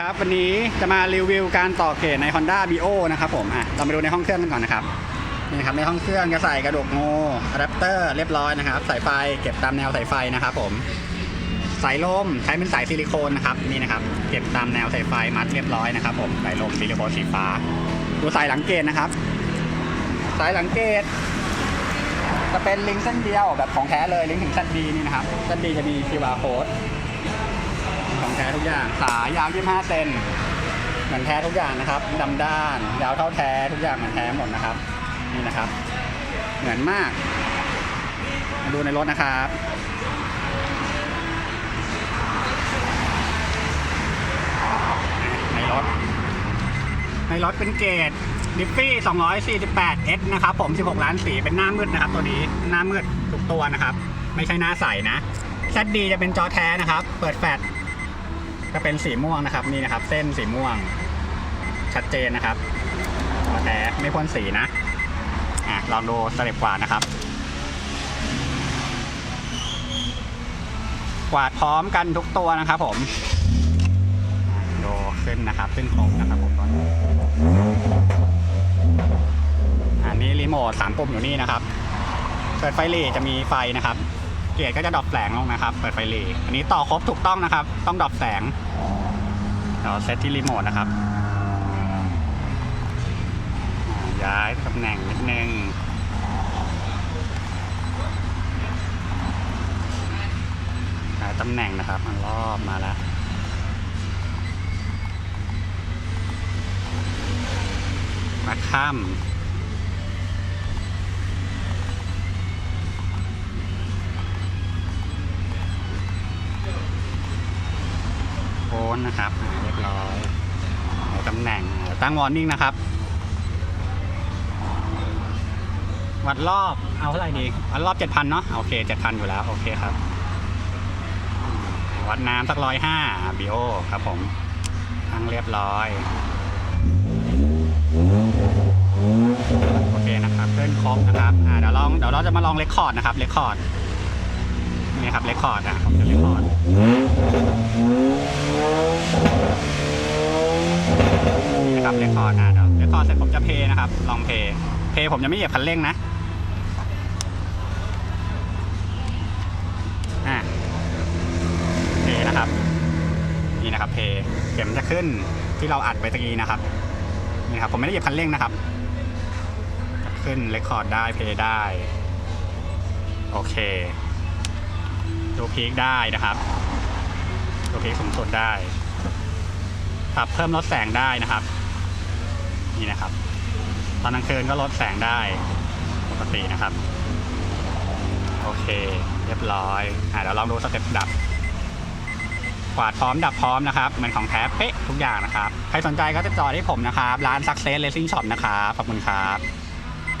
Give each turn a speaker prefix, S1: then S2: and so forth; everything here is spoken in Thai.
S1: ครับวันนี้จะมารีวิวการต่อเกรดใน Honda b i o นะครับผมอะเรามาดูในห้องเครื่องกันก่อนนะครับนี่ครับในห้องเครื่องจะใส่กระดูกง่อะแดปเตอร์เรียบร้อยนะครับสายไฟเก็บตามแนวสายไฟนะครับผมสายลมใช้เป็นสายซิลิโคนนะครับนี่นะครับเก็บตามแนวสายไฟมัดเรียบร้อยนะครับผมสายลมซิลิโคนสีฟ้าดูสายหลังเกตนะครับ สายหลังเกตจะเป็นลิงก์เส้นเดียวแบบของแท้เลยลิงก์ถึงเส้นดีนี่นะครับเส้นดีจะมี QR code ของแท้ทุกอย่างสายยาว 25 เซนเหมือนแท้ทุกอย่างนะครับดำด้าน ยาวเท่าแท้ทุกอย่างเหมือนแท้หมดนะครับ นี่นะครับ เหมือนมากมาดูในรถนะครับในรถในรถเป็นเกรดดิฟฟี่ 248S นะครับ ผม 16 ล้านสีเป็นหน้ามืดนะครับ ตัวนี้หน้ามืดทุกตัวนะครับ ไม่ใช่หน้าใสนะ ZD จะเป็นจอแท้นะครับ เปิดแฟลช ก็เป็นสีม่วงนะครับนี่นะครับ เส้นสีม่วงชัดเจนนะครับแท้ไม่พ่นสีนะอะลองดูสเต็ปกวาดนะครับ กวาดพร้อมกันทุกตัวนะครับผมดูขึ้นนะครับขึ้นโค้งนะครับผมตอนนี้อันนี้รีโมทสามปุ่มอยู่นี่นะครับเปิดไฟหลีจะมีไฟนะครับ เกียร์ก็จะดรอปแสงลงนะครับ เปิดไฟหลีอันนี้ต่อครบถูกต้องนะครับ ต้องดรอปแสงเดี๋ยวเซตที่รีโมทนะครับ ย้ายตำแหน่งนิดนึงย้ายตำแหน่งนะครับมันรอบมาแล้วมาข้าม นะครับเรียบร้อยตำแหน่งตั้งวอร์นิ่งนะครับ วัดรอบเอาเท่าไหร่ดีวัดรอบ7,000เนาะโอเค7,000อยู่แล้วโอเคครับ วัดน้ำสักร้อยห้าบิโอครับผมทั้งเรียบร้อยโอเคนะครับขึ้นครบนะครับอ่าเดี๋ยวลองเดี๋ยวเราจะมาลองเรคคอร์ดนะครับเรคคอร์ด นี่ครับเรคคอร์ดอะผมจะเรคคอร์ดนะครับเรคคอร์ดอะเดี๋ยวเรคคอร์ดเสร็จผมจะเพย์นะครับ ลองเพย์เพย์ผมจะไม่เหยียบคันเร่งนะอะเพย์นะครับ นี่นะครับเพย์เข็มจะขึ้นที่เราอัดไปตะกี้นะครับนี่ครับผมไม่ได้เหยียบคันเร่งนะครับ ขึ้นเรคคอร์ดได้เพย์ได้ โอเค ดูพีคได้นะครับดูพีคสูงสุดได้ปรับเพิ่มลดแสงได้นะครับ นี่นะครับตอนกลางคืนก็ลดแสงได้ปกตินะครับ โอเค เรียบร้อยอะเดี๋ยวลองดูสเต็ปดับกวาดพร้อมดับพร้อมนะครับ เหมือนของแท้เป๊ะทุกอย่างนะครับ ใครสนใจก็ติดต่อที่ผมนะครับ ร้าน Success Racing Shop นะครับ ขอบคุณครับ